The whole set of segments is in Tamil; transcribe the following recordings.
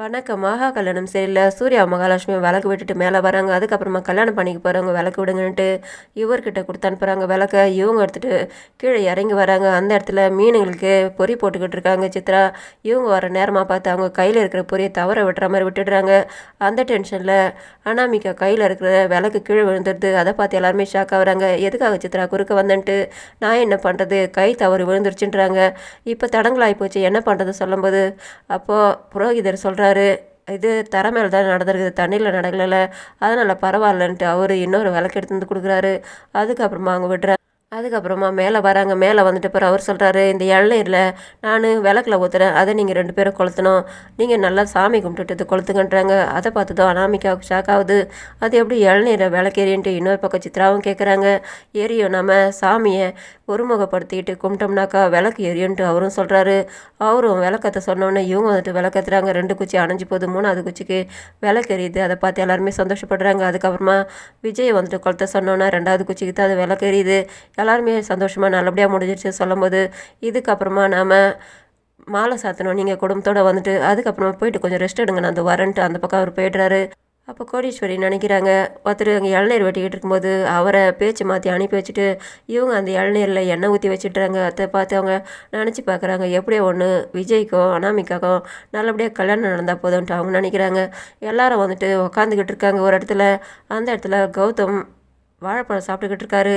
வணக்கம். மகா கல்யாணம் சரியில்லை. சூர்யா மகாலட்சுமி விளக்கு விட்டுட்டு மேலே வராங்க. அதுக்கப்புறமா கல்யாணம் பண்ணிக்க போகிறவங்க விளக்கு விடுங்கன்ட்டு இவர்கிட்ட கொடுத்து அனுப்புகிறாங்க விளக்க. இவங்க எடுத்துகிட்டு கீழே இறங்கி வராங்க. அந்த இடத்துல மீனுங்களுக்கு பொறி போட்டுக்கிட்டு இருக்காங்க சித்ரா. இவங்க வர நேரமாக பார்த்து அவங்க கையில் இருக்கிற பொரியை தவற விட்டுற மாதிரி விட்டுடுறாங்க. அந்த டென்ஷனில் அனாமிக்கா கையில் இருக்கிற விளக்கு கீழே விழுந்துடுது அதை பார்த்து எல்லாருமே ஷாக் ஆகுறாங்க. எதுக்காக சித்ரா குறுக்க வந்தன்ட்டு? நான் என்ன பண்ணுறது கை தவறு விழுந்துருச்சுன்றாங்க. இப்போ தடங்களாகி போச்சு. என்ன பண்ணுறது சொல்லும்போது அப்போது புரோகிதர் சொல்கிறார் இது தர மேலே தான் நடந்திருக்குது. தண்ணியில் நடக்கலை அதனால் பரவாயில்லன்ட்டு அவர் இன்னொரு விளக்கு எடுத்து வந்து கொடுக்குறாரு. அதுக்கப்புறமா அவங்க விடுற அதுக்கப்புறமா மேலே வராங்க. மேலே வந்துட்டு பிறகு அவர் சொல்கிறாரு இந்த இளநீரில் நான் விளக்கில் ஊற்றுறேன் அதை நீங்கள் ரெண்டு பேரும் கொளுத்தணும். நீங்கள் நல்லா சாமி கும்பிட்டுட்டு கொளுத்துங்கன்றாங்க. அதை பார்த்து தான் அனாமிக்காவுக்கு ஷாக் ஆகுது. அது எப்படி இளநீரை விளக்கேறின்ட்டு இன்னொரு பக்கம் சித்ராவும் கேட்குறாங்க எரியும் நம்ம சாமியை ஒருமுகப்படுத்திக்கிட்டு கும்பிட்டோம்னாக்கா விளக்கு எரியுன்ட்டு அவரும் சொல்கிறாரு அவரும் விளக்கத்தை சொன்னோன்னே இவங்க வந்துட்டு விளக்கத்துறாங்க. ரெண்டு குச்சி அணைஞ்சு போகுது மூணாவது குச்சிக்கு விளக்கு எரியுது. அதை பார்த்து எல்லாருமே சந்தோஷப்படுறாங்க. அதுக்கப்புறமா விஜய் வந்துட்டு கொளுத்த சொன்னோன்னா ரெண்டாவது குச்சிக்கு தான் அது விளக்கு எரியுது. எல்லாருமே சந்தோஷமாக நல்லபடியாக முடிஞ்சிருச்சு சொல்லும்போது இதுக்கப்புறமா நாம் மாலை சாத்தணும். நீங்கள் குடும்பத்தோடு வந்துட்டு அதுக்கப்புறமா போயிட்டு கொஞ்சம் ரெஸ்ட் எடுங்க. நான் அந்த வரேன்ட்டு அந்த பக்கம் அவர் போயிடுறாரு. அப்போ கோடீஸ்வரி நினைக்கிறாங்க? ஒருத்தர் அங்கே இளநீர் வெட்டிக்கிட்டு இருக்கும்போது அவரை பேச்சு மாற்றி அனுப்பி வச்சுட்டு இவங்க அந்த இளநீரில் எண்ணெய் ஊற்றி வச்சுட்றாங்க அதை பார்த்து அவங்க நினச்சி பார்க்குறாங்க. எப்படியோ ஒன்று விஜய்க்கும் அனாமிக்காக்கும் நல்லபடியாக கல்யாணம் நடந்தால் போதும்ன்ட்டு அவங்க நினைக்கிறாங்க. எல்லாரும் வந்துட்டு உக்காந்துக்கிட்டு இருக்காங்க ஒரு இடத்துல. அந்த இடத்துல கௌதம் வாழைப்பழம் சாப்பிட்டுக்கிட்டு இருக்காரு.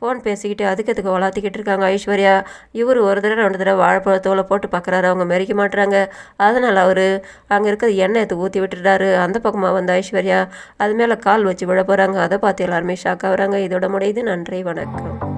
ஃபோன் பேசிக்கிட்டு அதுக்கு அதுக்கு வளர்த்திக்கிட்டு இருக்காங்க ஐஸ்வர்யா? இவர் ஒரு தடவை ரெண்டு தடவை வாழைப்பழத்தோலை போட்டு பார்க்குறாரு. அவங்க மெரிக்க மாட்டுறாங்க. அதனால் அவர் அங்கே இருக்கிற எண்ணெய் எடுத்து ஊற்றி விட்டுறாரு அந்த பக்கமாக வந்து ஐஸ்வர்யா அது மேலே கால் வச்சு விழ போகிறாங்க அதை பார்த்து எல்லாருமே ஷாக் ஆகுறாங்க. இதோட முடியுது. நன்றி. வணக்கம்.